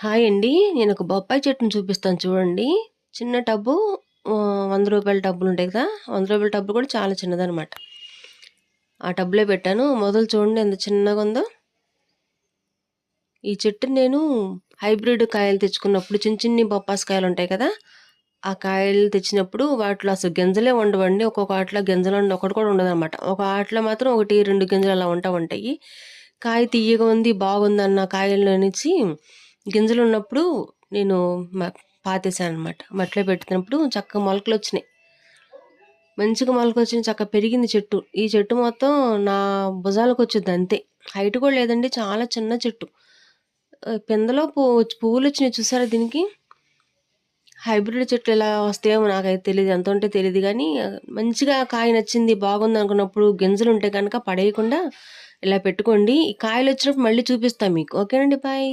Hi అండి. నేను ఒక బొప్పాయి చెట్టుని చూపిస్తాను చూడండి. చిన్న టబ్బు వంద రూపాయల టబ్బులు ఉంటాయి కదా! వంద రూపాయల టబ్బు కూడా చాలా చిన్నదనమాట. ఆ టబ్‌లో పెట్టాను. మొదలు చూడండి ఎంత చిన్నగా ఉందో ఈ చెట్టు నేను హైబ్రిడ్ కాయలు తెచ్చుకున్నప్పుడు చిన్న చిన్ని బొప్పాస్ కాయలుంటాయి కదా! ఆ కాయలు తెచ్చినప్పుడు వాటిలో అసలు గింజలే ఉండవండి. ఒక్కొక్క ఆటిలో గింజలు ఒకటి కూడా ఉండదనమాట. ఒక ఆటిలో మాత్రం 1, 2 గింజలు అలా ఉంటా ఉంటాయి. కాయ తీయగా ఉంది, బాగుందన్న గింజలు ఉన్నప్పుడు నేను మ పాతేసాననమాట. మట్టిలో పెట్టినప్పుడు చక్కగా మొలకలొచ్చినాయి. మంచిగా మొలకొచ్చింది. చక్కగా పెరిగింది చెట్టు. ఈ చెట్టు మొత్తం నా భుజాలకు వచ్చింది అంతే. హైట్ కూడా లేదండి. చాలా చిన్న చెట్టు. పిందలో పువ్వు పువ్వులు వచ్చినాయి చూసారా దీనికి? హైబ్రిడ్ చెట్లు ఎలా వస్తాయేమో నాకైతే ఎంత ఉంటే తెలియదు కానీ మంచిగా కాయ నచ్చింది, బాగుంది అనుకున్నప్పుడు గింజలు ఉంటే కనుక పడేయకుండా ఇలా పెట్టుకోండి. ఈ కాయలొచ్చినప్పుడు మళ్ళీ చూపిస్తాం మీకు. ఓకేనండి. బాయ్.